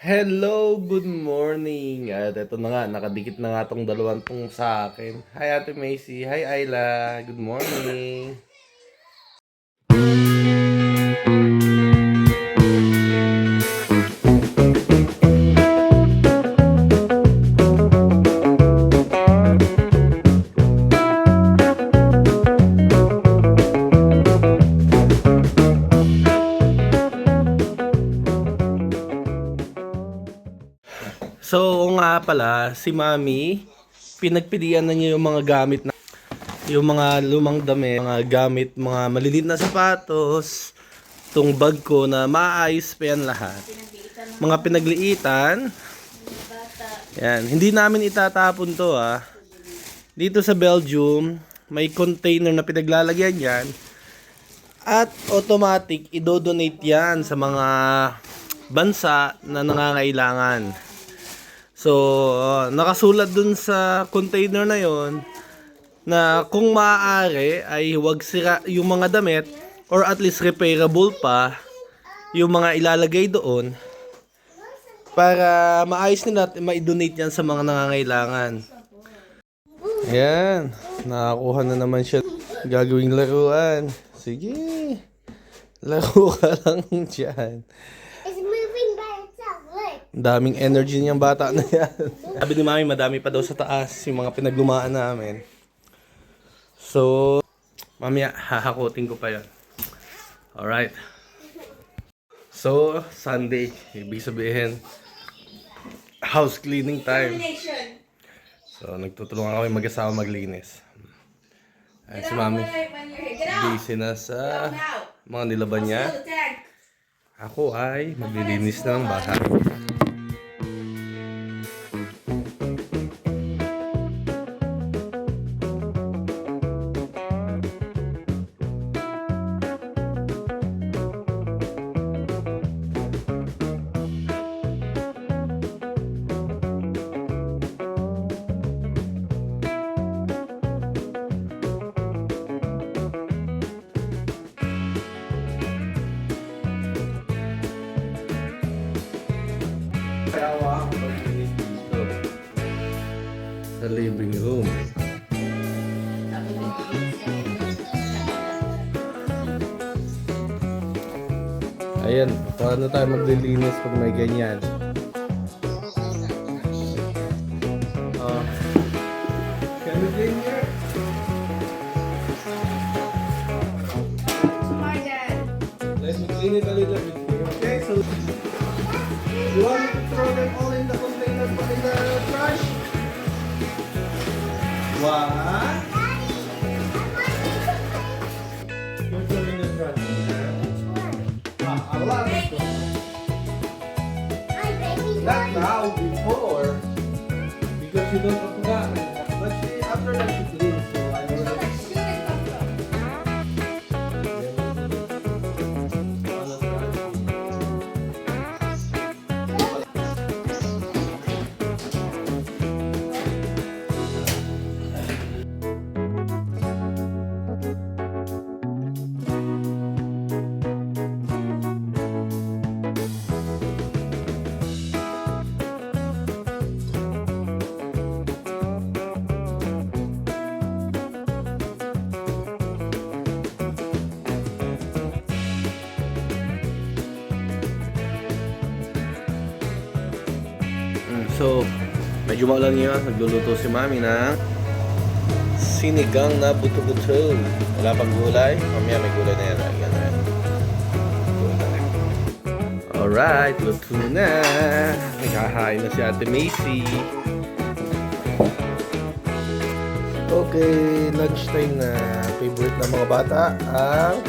Hello, good morning. At ito na nga, nakadikit na nga tong dalawang tong sa akin. Hi Ate Macy, hi Ayla, good morning. So, nga pala, si Mami, pinagpilian na niya yung mga gamit na yung mga lumang dami, mga gamit, mga maliliit na sapatos, tong bag ko na maayos pa yan lahat. Mga pinagliitan. Yan, hindi namin itatapon to ah. Dito sa Belgium, may container na pinaglalagyan yan. At automatic, idodonate yan sa mga bansa na nangangailangan. So, uh, nakasulat dun sa container na yon na kung maaari ay huwag sira yung mga damit or at least repairable pa yung mga ilalagay doon para maayos nila at ma-donate yan sa mga nangangailangan. Ayan, nakakuha na naman siya gagawing laruan. Sige, laro ka lang dyan. Daming energy niyang bata na yan. Sabi ni Mami, madami pa daw sa taas yung mga pinaglumaan namin. So, mamaya hahakutin ko pa yan. Alright. So, Sunday, ibig sabihin, house cleaning time. So, nagtutulungan kami mag-asawa maglinis. Ay, si Mami, busy na sa mga nilaban niya. Ako ay maglilinis na ng bahay. Paano tayo maglilinis pag may ganyan? Oh. Can we Because you So, medyo maulan ngayon. Nagluluto si Mami ng sinigang na buto-buto. Wala pang gulay. Mamaya may gulay na yan. Ayan na yan. Alright, luto na. Naghahain na si Ate Macy. Okay, lunchtime na. Favorite ng mga bata ang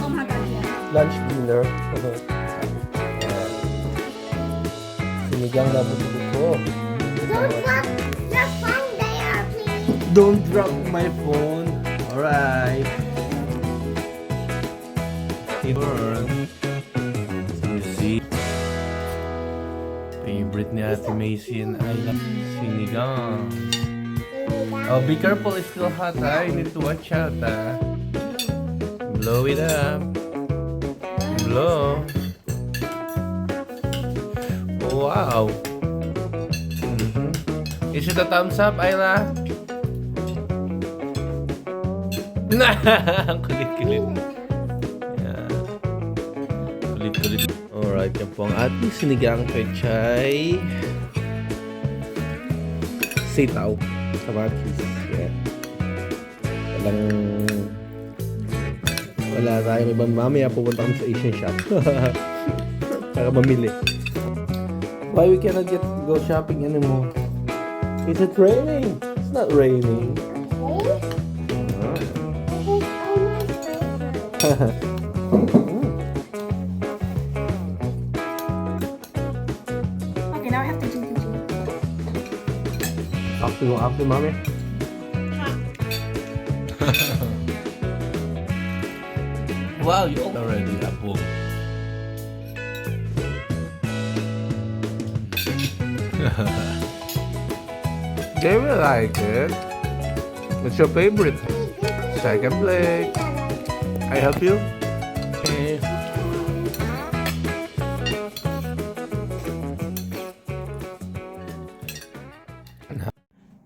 lunch dinner. Sinigang na buto-buto. Don't drop the phone there, please. Don't drop my phone. Alright. See? Favorite ni Ate I love sinigang. Oh, be careful. It's still hot, ha? You need to watch out, ha? Blow it up. Blow. Wow. Is it a thumbs up, Ayla? Na! Ang kulit-kulit. Yan. Kulit-kulit. Alright, yan po ang ating sinigang pechay. Sitaw. Kamatis. Yan. Walang... Wala tayong ibang mamaya pupunta kami sa Asian shop. Para mamili. Why we cannot get go shopping anymore? Is it raining? It's not raining. Okay, now I have to do the After mo, after mami. wow, you already apple. They will like it. What's your favorite? Second plate. I help you?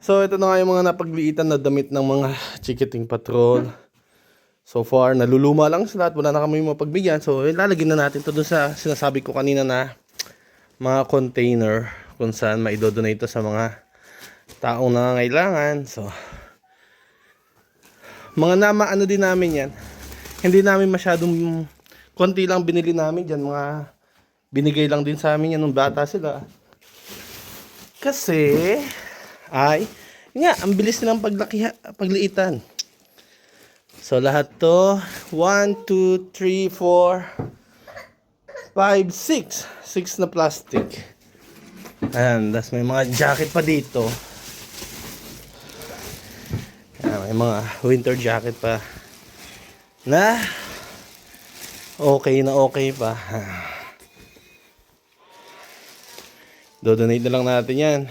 So ito na nga yung mga napagliitan na damit ng mga chikiting patrol. So far, naluluma lang sila at wala na kami mapagbigyan. So ilalagay na natin to dun sa sinasabi ko kanina na mga container kung saan maidodonate to sa mga taong nangangailangan. So, mga nama ano din namin yan. Hindi namin masyadong konti lang binili namin dyan. Mga binigay lang din sa amin yan nung bata sila. Kasi, ay, nga, ang bilis nilang paglaki, pagliitan. So, lahat to, 1, 2, 3, 4, 5, 6. 6 na plastic. Ayan, tas may mga jacket pa dito. Ayan, may mga winter jacket pa. Na, okay na okay pa. Dodonate na lang natin yan.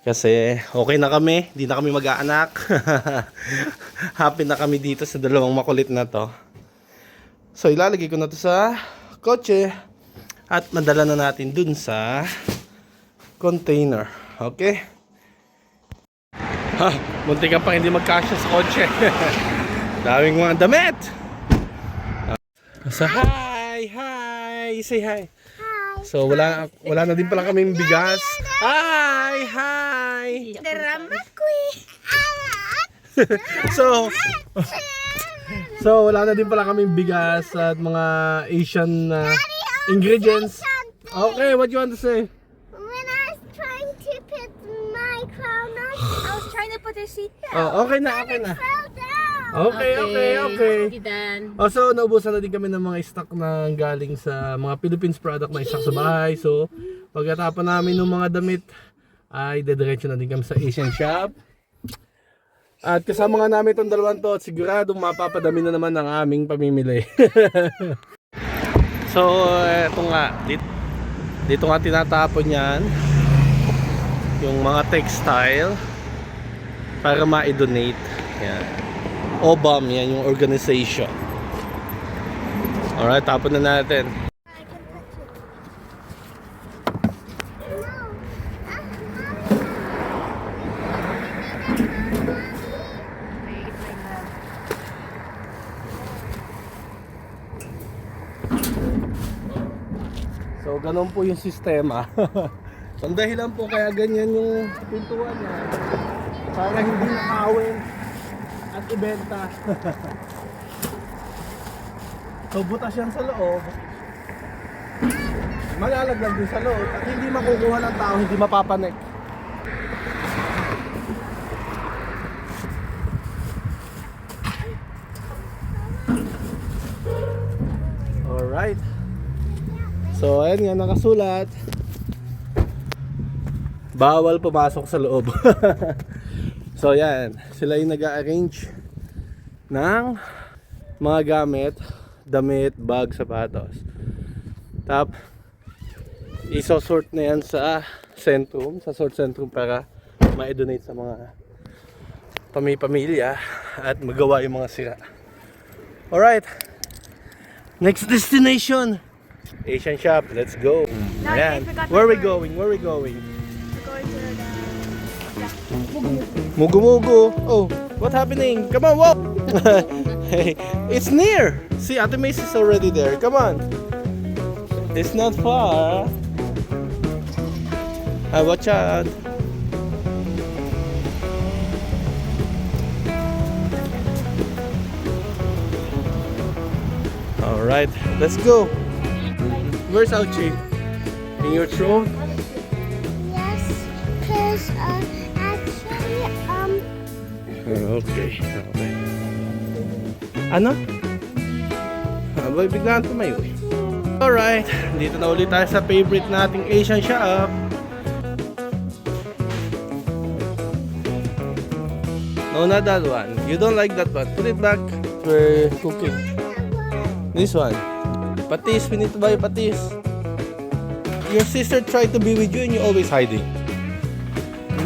Kasi okay na kami, di na kami mag-aanak. Happy na kami dito sa dalawang makulit na to. So ilalagay ko na to sa kotse at madala na natin dun sa container. Okay? Ha, munti ka pang hindi magkasya sa kotse. Daming mga damit. So hi, hi, say hi. So wala wala na din pala kaming bigas. Hi, hi. Drama queen. so So wala na din pala kaming bigas at mga Asian uh, ingredients. Okay, what you want to say? When I was trying to put my crown on, I was trying to put a seat down. Oh, okay na, okay na. Okay, okay, okay. Sige, Dan. Oh, so naubusan na din kami ng mga stock na galing sa mga Philippines product na stock sa bahay. So, pagkatapon namin ng mga damit, ay dediretso na din kami sa Asian shop. At kasama nga namin itong dalawang to at sigurado mapapadami na naman ang aming pamimili. so, eto nga. Dito, dito nga tinatapon yan. Yung mga textile para ma-donate. Yan. OBAM, yan yung organization. Alright, tapon na natin. So, ganun po yung sistema. Ang dahilan po kaya ganyan yung pintuan niya. Para hindi nakawin at ibenta. so, butas yan sa loob. Malalaglag din sa loob at hindi makukuha ng tao, hindi mapapanek. Alright. So, ayan nga nakasulat. Bawal pumasok sa loob. so, yan. Sila yung nag-arrange ng mga gamit, damit, bag, sapatos. Tap, isosort na yan sa centrum, sa sort centrum para ma-donate sa mga pamilya at magawa yung mga sira. Alright. Next destination. Asian shop. Let's go. No, Ayan. Where we going? Where we going? We're going to the... Mugu mugu. Oh, what happening? Come on, walk. it's near. See, Ate is already there. Come on. It's not far. Ah, watch out. All right, let's go. Where's Auchi? In your throat? Okay, okay. Ano? Abay, biglaan tumayo eh. Alright, dito na ulit tayo sa favorite nating Asian shop. No, not that one. You don't like that one. Put it back. We're cooking. This one. Patis, we need to buy patis. Your sister tried to be with you and you always hiding.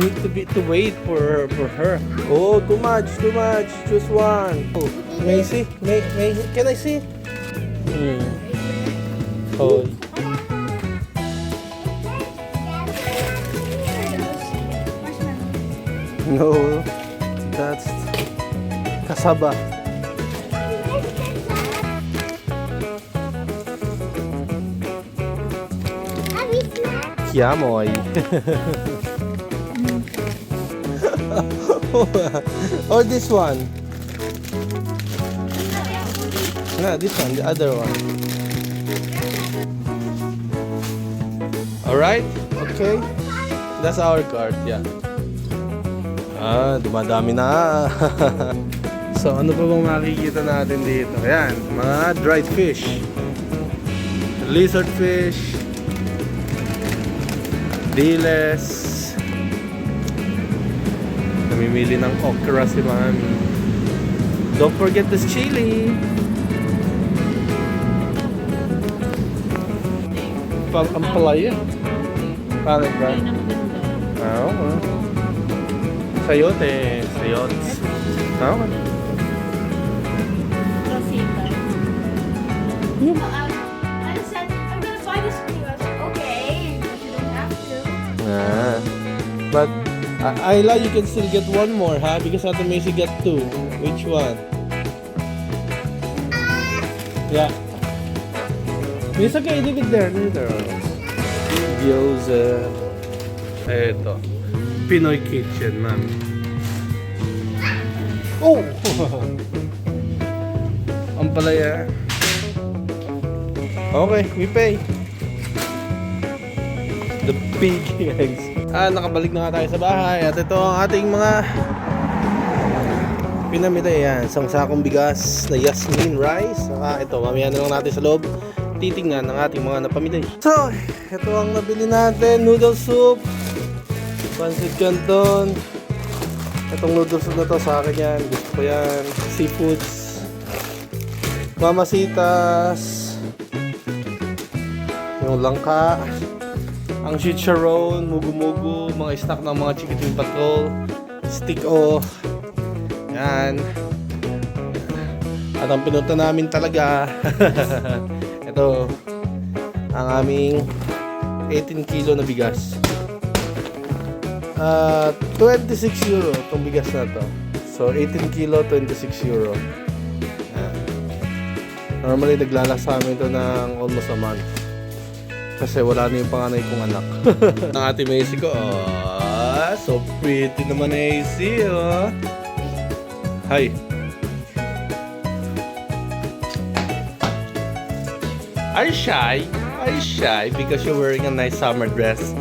You need to be to wait for for her. Oh, too much, too much. Choose one. Oh, may I see? May, may, can I see? Hmm. Oh, no. That's kasaba. Kiamoy. or this one. No, this one, the other one. Alright? Okay. That's our card, yeah. Ah, dumadami na. so, ano pa bang makikita natin dito? Ayan, mga dried fish. Lizard fish. Diles. Namimili ng okra si Mami. Don't forget this chili. Pang ampalaya. Pangit ba? Ah, oo. Sayote. Sayotes. Ah, okay. Rosita. Okay, but I Ayla, you can still get one more, ha? Because Ate Macy got two. Which one? Yeah. It's okay, leave it there, leave it there. Gyoza. Eto. Pinoy Kitchen, ma'am. Oh! Ang palaya. Okay, we pay. The big eggs. Ah, nakabalik na nga tayo sa bahay. At ito ang ating mga pinamili yan. Isang sakong bigas na Yasmin rice. Saka ito, mamaya na lang natin sa loob titingnan ng ating mga napamili. So, ito ang nabili natin. Noodle soup. Pancit canton. Itong noodle soup na to sa akin yan. Gusto ko yan. Seafoods. Mamasitas. Yung langka. Ang chicharon, mugu-mugu, mga snack ng mga chikiting patrol, stick o, yan. At ang pinunta namin talaga, ito, ang aming 18 kilo na bigas. At 26 euro itong bigas na to. So 18 kilo, 26 euro. Yan. Normally naglalasa amin ito ng almost a month. Kasi wala na yung panganay kong anak. Ang ate Macy ko, oh, so pretty naman na AC, oh. Hi. Are you shy? Are you shy because you're wearing a nice summer dress?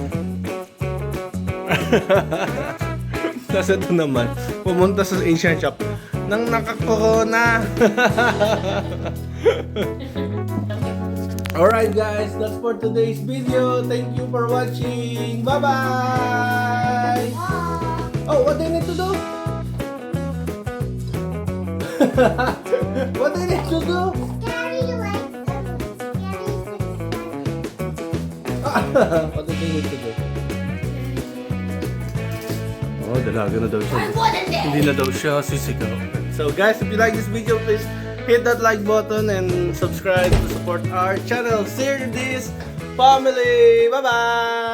Tapos ito naman, pumunta sa Asian shop nang naka-corona. Alright guys, that's for today's video. Thank you for watching. Bye-bye! Oh, what do you need to do? what do you need to do? What do you need to do? Oh, dalaga na daw siya. Hindi na daw siya sisigaw. So guys, if you like this video, please hit that like button and subscribe to support our channel. Share this family! Bye-bye!